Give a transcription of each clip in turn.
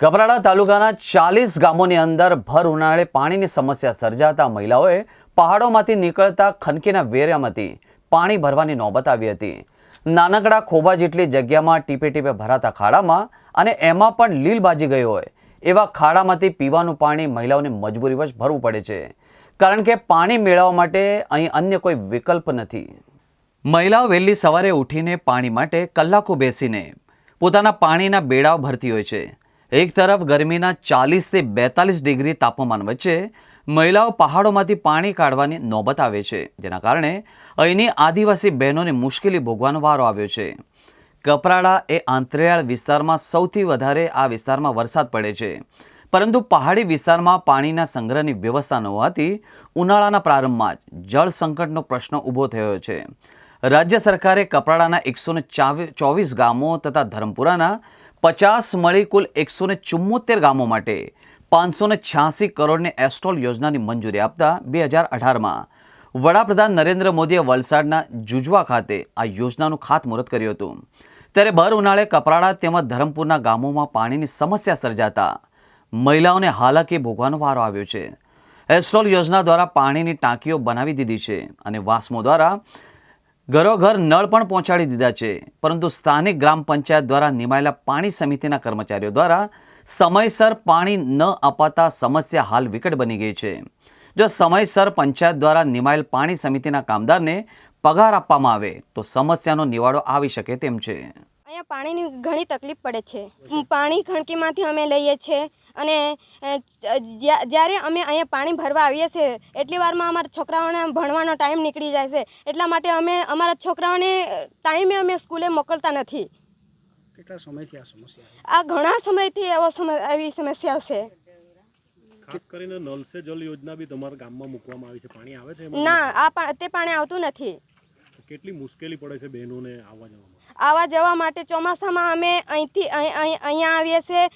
કપરાડા તાલુકાના ચાલીસ ગામોની અંદર ભર ઉનાળે પાણીની સમસ્યા સર્જાતા મહિલાઓએ પહાડોમાંથી નીકળતા ખનકીના વેરામાંથી પાણી ભરવાની નોબત આવી હતી. નાનકડા ખોબા જેટલી જગ્યામાં ટીપે ટીપે ભરાતા ખાડામાં અને એમાં પણ લીલ બાજી ગઈ હોય, એવા ખાડામાંથી પીવાનું પાણી મહિલાઓને મજબૂરીવશ ભરવું પડે છે. કારણ કે પાણી મેળવવા માટે અહીં અન્ય કોઈ વિકલ્પ નથી. મહિલાઓ વહેલી સવારે ઉઠીને પાણી માટે કલાકો બેસીને પોતાના પાણીના બેડાઓ ભરતી હોય છે. એક તરફ ગરમીના ચાલીસથી બેતાલીસ ડિગ્રી તાપમાન વચ્ચે મહિલાઓ પહાડોમાંથી પાણી કાઢવાની નોબત આવે છે, જેના કારણે અહીંની આદિવાસી બહેનોને મુશ્કેલી ભોગવાનો વારો આવ્યો છે. કપરાડા એ આંતરિયાળ વિસ્તારમાં સૌથી વધારે આ વિસ્તારમાં વરસાદ પડે છે. પરંતુ પહાડી વિસ્તારમાં પાણીના સંગ્રહની વ્યવસ્થા ન હોવાથી ઉનાળાના પ્રારંભમાં જ જળ સંકટનો પ્રશ્ન ઊભો થયો છે. રાજ્ય સરકારે કપરાડાના એકસો ચોવીસ ગામો તથા ધરમપુરાના પચાસ મળી કુલ એકસો ચુમ્મોતેર ગામો માટે પાંચસો ને છ્યાસી કરોડની એસ્ટ્રોલ યોજનાની મંજૂરી આપતા બે હજાર અઢારમાં વડાપ્રધાન નરેન્દ્ર મોદીએ વલસાડના જુજવા ખાતે આ યોજનાનું ખાતમુહૂર્ત કર્યું હતું. ત્યારે ભર ઉનાળે કપરાડા તેમજ ધરમપુરના ગામોમાં પાણીની સમસ્યા સર્જાતા મહિલાઓને હાલાકી ભોગવાનો વારો આવ્યો છે. એસ્ટ્રોલ યોજના દ્વારા પાણીની ટાંકીઓ બનાવી દીધી છે અને વાસ્મો દ્વારા ઘરોઘર નળ પણ પહોંચાડી દીધા છે. પરંતુ સ્થાનિક ગ્રામ પંચાયત દ્વારા નિમાયેલા પાણી સમિતિના કર્મચારીઓ દ્વારા સમયસર પાણી ન અપાતા સમસ્યા હાલ વિકટ બની ગઈ છે. જો સમયસર પંચાયત દ્વારા નિમાયેલ પાણી સમિતિના કામદારને પગાર આપવામાં આવે, તો સમસ્યાનો નિવાડો આવી શકે તેમ છે. અહીંયા પાણીની ઘણી તકલીફ પડે છે. પાણી ખણકીમાંથી અમે લઈએ છીએ. અને જ્યારે અમે અહીંયા પાણી ભરવા આવીએ છીએ એટલી વારમાં અમારા છોકરાઓને ભણવાનો ટાઈમ નીકળી જાય છે. એટલા માટે અમે અમારા છોકરાઓને ટાઈમે અમે સ્કૂલે મોકલતા નથી. કેટલા સમયથી આ સમસ્યા આ ઘણા સમયથી એવો સમય એવી સમસ્યા છે. ખાસ કરીને નલ સે જલ યોજના બી તમારા ગામમાં મૂકવામાં આવી છે. પાણી આવે છે ના આ પા- તે પાણી આવતું નથી. કેટલી મુશ્કેલી પડે છે બહેનોને આવવા જવામાં? આવા જવા માટે ચોમાસામાં અમે અહીંથી અહીં- અહીં- અહીંયા આવીએ છીએ.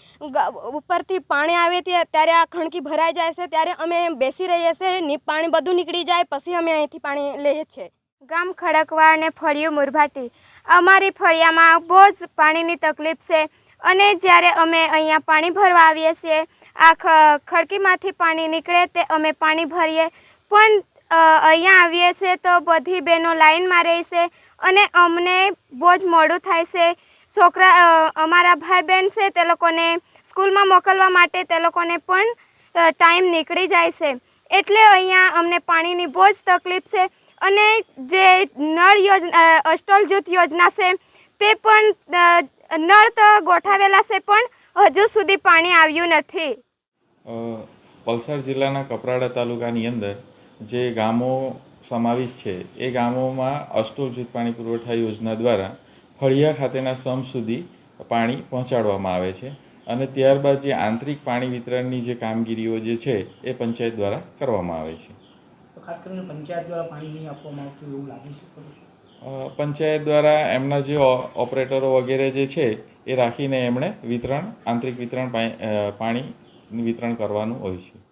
ઉપરથી પાણી આવે ત્યારે આ ખણકી ભરાઈ જાય છે. ત્યારે અમે બેસી રહીએ છીએ. પાણી બધું નીકળી જાય. પછી અમે અહીંથી પાણી લઈએ છીએ. ગામ ખડકવાડ અને ફળિયું મુરભાટી. અમારી ફળિયામાં બહુ જ પાણીની તકલીફ છે. અને જ્યારે અમે અહીંયા પાણી ભરવા આવીએ છીએ, આ ખ ખડકીમાંથી પાણી નીકળે તે અમે પાણી ભરીએ. પણ અહીંયા આવીએ છીએ તો બધી બહેનો લાઈનમાં રહી છે. અને અમને બહુ જ મોડું થાય છે. છોકરા અમારા ભાઈ બહેન છે તે લોકોને સ્કૂલમાં મોકલવા માટે તે લોકોને પણ ટાઈમ નીકળી જાય છે. એટલે અહીંયા અમને પાણીની બહુ જ તકલીફ છે અને જે નળ યોજના અસ્ટોલ જૂથ યોજના છે તે પણ નળ તો ગોઠાવેલા છે પણ હજુ સુધી પાણી આવ્યું નથી. વલસાડ જિલ્લાના કપરાડા તાલુકાની અંદર જે ગામો સમાવિષ્ટ છે. એ ગામોમાં અષ્ટોલ પાણી પુરવઠા યોજના દ્વારા ફળિયા ખાતેના સમ સુધી પાણી પહોંચાડવામાં આવે છે અને ત્યારબાદ જે આંતરિક પાણી વિતરણની જે કામગીરીઓ જે છે એ પંચાયત દ્વારા કરવામાં આવે છે. ખાસ કરીને પંચાયત દ્વારા પાણી નહીં આપવામાં આવતું એવું લાગી છે? પંચાયત દ્વારા એમના જે ઓપરેટરો વગેરે જે છે એ રાખીને એમણે વિતરણ આંતરિક વિતરણ પાણી- વિતરણ કરવાનું હોય છે.